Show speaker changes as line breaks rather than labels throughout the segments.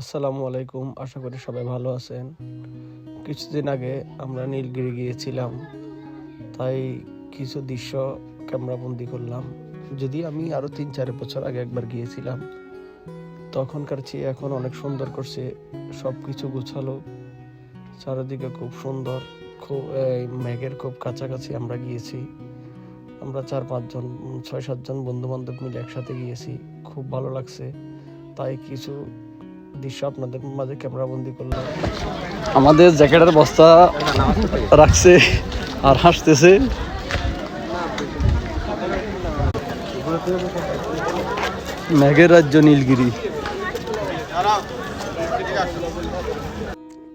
আসসালামু আলাইকুম, আশা করি সবাই ভালো আছেন। কিছুদিন আগে আমরা নীলগিরি গিয়েছিলাম, তাই কিছু দৃশ্য ক্যামেরাবন্দি করলাম। যদি আমি আরও তিন চার বছর আগে একবার গিয়েছিলাম, তখনকার চেয়ে এখন অনেক সুন্দর করছে সব কিছু গুছালো। চারিদিকে খুব সুন্দর, খুব মেঘের খুব কাছাকাছি আমরা গিয়েছি। আমরা চার পাঁচজন ছয় সাতজন বন্ধু বান্ধব মিলে একসাথে গিয়েছি, খুব ভালো লাগছে। তাই কিছু দৃশ্য আপনাদের মাঝে ক্যামেরা বন্দি করলাম। আমাদের জ্যাকেটের বস্তা রাখছে আর হাসতেছে। মেঘের রাজ্য নীলগিরি।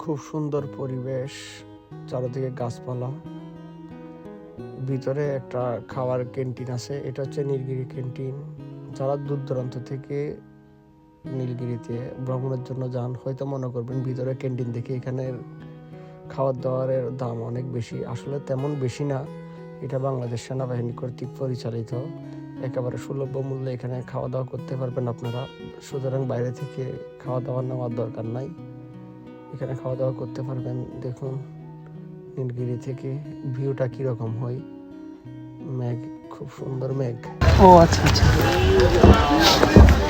খুব সুন্দর পরিবেশ চারিদিকে গাছপালা। ভিতরে একটা খাওয়ার ক্যান্টিন আছে এটা হচ্ছে নীলগিরি ক্যান্টিন। যারা দূর দূরান্ত থেকে নীলগিরিতে ভ্রমণের জন্য যান, হয়তো মনে করবেন ভিতরে ক্যান্টিন দেখে এখানে খাওয়ার দাওয়ারের দাম অনেক বেশি। আসলে তেমন বেশি না, এটা বাংলাদেশ সেনাবাহিনী কর্তৃক পরিচালিত। একেবারে সুলভ মূল্যে এখানে খাওয়া দাওয়া করতে পারবেন আপনারা। সুতরাং বাইরে থেকে খাওয়া দাওয়া নেওয়ার দরকার নাই। এখানে খাওয়া দাওয়া করতে পারবেন। দেখুন, নীলগিরি থেকে ভিউটা কীরকম হয়। মেঘ, খুব সুন্দর মেঘ।
ও আচ্ছা আচ্ছা।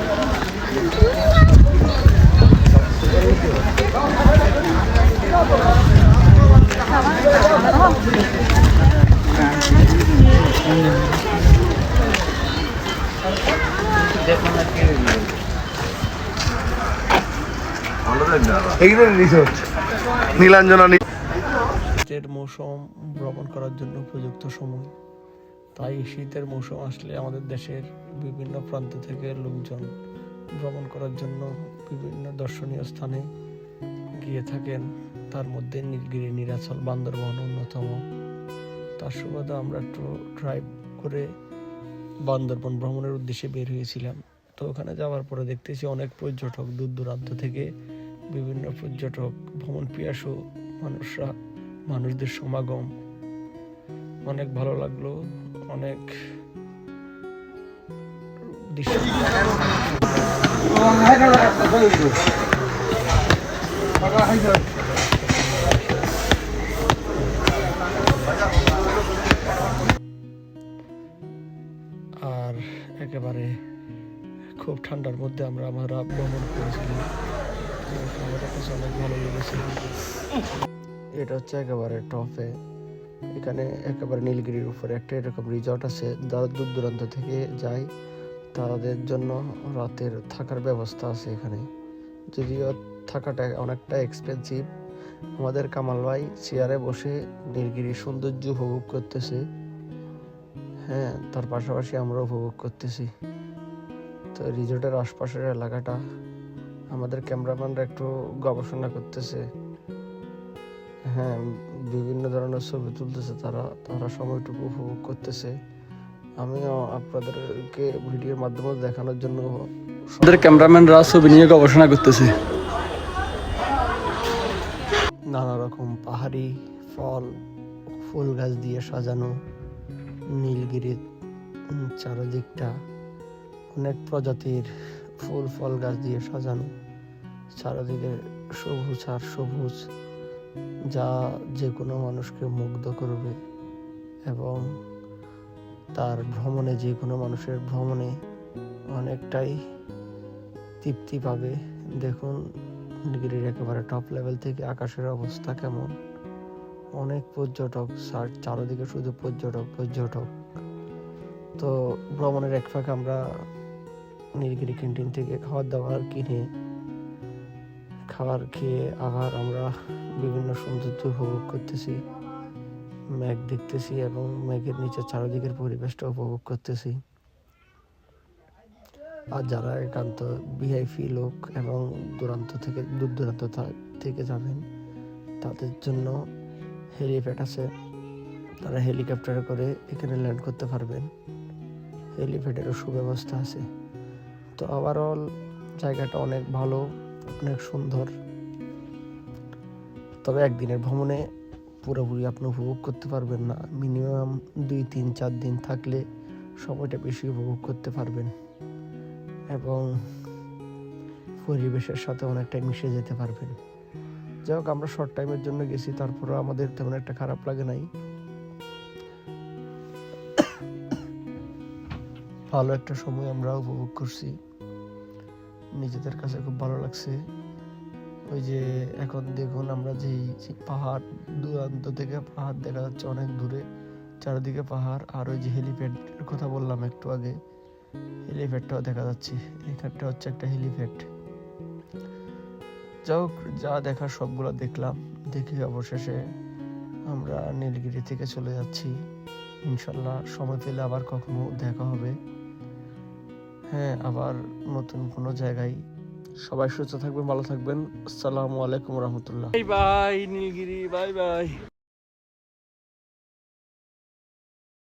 শীতের মৌসুম ভ্রমণ করার জন্য উপযুক্ত সময়। তাই শীতের মৌসুম আসলে আমাদের দেশের বিভিন্ন প্রান্ত থেকে লোকজন ভ্রমণ করার জন্য বিভিন্ন দর্শনীয় স্থানে গিয়ে থাকেন। তার মধ্যে নীলগিরি, নীলাচল, বান্দরবন অন্যতম। তার সুবাদে আমরা একটু ড্রাইভ করে বান্দরবন ভ্রমণের উদ্দেশ্যে বের হয়েছিলাম তো ওখানে যাওয়ার পরে দেখতেছি অনেক পর্যটক দূর দূরান্ত থেকে বিভিন্ন পর্যটক ভ্রমণ পিয়াসু মানুষরা মানুষদের সমাগম অনেক ভালো লাগল অনেক দৃশ্য একেবারে খুব ঠান্ডার মধ্যে আমরা আমরা ভ্রমণ করেছিলাম। অনেক ভালো লেগেছে। এটা হচ্ছে একেবারে টপে এখানে একেবারে নীলগিরির উপরে একটা এরকম রিসর্ট আছে। যারা দূর দূরান্ত থেকে যায় তাদের জন্য রাতের থাকার ব্যবস্থা আছে এখানে। যদিও থাকাটা অনেকটা এক্সপেন্সিভ আমাদের কামাল ভাই চেয়ারে বসে নীলগিরির সৌন্দর্য উপভোগ করতেছে। হ্যাঁ তার পাশাপাশি আমরা উপভোগ করতেছি। তো রিজোর্টের আশপাশের এলাকাটা আমাদের ক্যামেরাম্যানরা একটু গবেষণা করতেছে। হ্যাঁ বিভিন্ন ধরনের ছবি তুলতেছে তারা তারা সময়টুকু উপভোগ করতেছে। আমিও আপনাদেরকে ভিডিওর মাধ্যমে দেখানোর জন্য আমাদের ক্যামেরাম্যানরা ছবি নিয়ে গবেষণা করতেছে। নানা রকম পাহাড়ি ফল ফুল গাছ দিয়ে সাজানো। নীলগিরির চারদিকটা অনেক প্রজাতির ফুল, ফল গাছ দিয়ে সাজানো। চারদিকে সবুজ আর সবুজ, যা যে কোনো মানুষকে মুগ্ধ করবে এবং তার ভ্রমণে যে কোনো মানুষের ভ্রমণে অনেকটাই তৃপ্তি পাবে। দেখুন, নীলগিরির একেবারে টপ লেভেল থেকে আকাশের অবস্থা কেমন। অনেক পর্যটক চার- চারদিকে শুধু পর্যটক পর্যটক। তো ভ্রমণের এক ফাঁক আমরা নীলগিরি ক্যান্টিন থেকে খাবার দাবার কিনে, খাবার খেয়ে আবার আমরা বিভিন্ন সৌন্দর্য উপভোগ করতেছি, মেঘ দেখতেছি এবং মেঘের নিচে চারিদিকের পরিবেশটা উপভোগ করতেছি। আর যারা একান্ত ভিআইপি লোক এবং দূরান্ত থেকে দূর দূরান্ত থেকে যাবেন, তাদের জন্য হেলিপ্যাড আছে, তারা হেলিকপ্টারে করে এখানে ল্যান্ড করতে পারবেন। হেলিপ্যাডেরও সুব্যবস্থা আছে। তো ওভারঅল জায়গাটা অনেক ভালো, অনেক সুন্দর। তবে একদিনের ভ্রমণে পুরোপুরি আপনি উপভোগ করতে পারবেন না। মিনিমাম দুই তিন চার দিন থাকলে সময়টা বেশি উপভোগ করতে পারবেন। এবং পরিবেশের সাথে অনেকটাই মিশে যেতে পারবেন। যাই হোক, আমরা শর্ট টাইমের জন্য গেছি তারপরে আমাদের তেমন একটা খারাপ লাগে নাই। ভালো একটা সময় আমরা উপভোগ করছি। নিজেদের কাছে খুব ভালো লাগছে। ওই যে এখন দেখুন আমরা যেই যে পাহাড় দূরান্ত থেকে পাহাড় দেখা যাচ্ছে অনেক দূরে, চারিদিকে পাহাড়, আর ওই যে হেলিপ্যাডের কথা বললাম একটু আগে, হেলিপ্যাডটাও দেখা যাচ্ছে। এখানটা হচ্ছে একটা হেলিপ্যাড। যা যা দেখার সবগুলো দেখলাম। দেখে অবশেষে আমরা নীলগিরি থেকে চলে যাচ্ছি। ইনশাল্লাহ সময় পেলে আবার কখনো দেখা হবে। হ্যাঁ আবার নতুন কোনো জায়গায়। সবাই সুস্থ থাকবেন, ভালো থাকবেন। আসসালামু আলাইকুম রহমতুল্লাহ। Bye bye, Nilgiri, bye bye.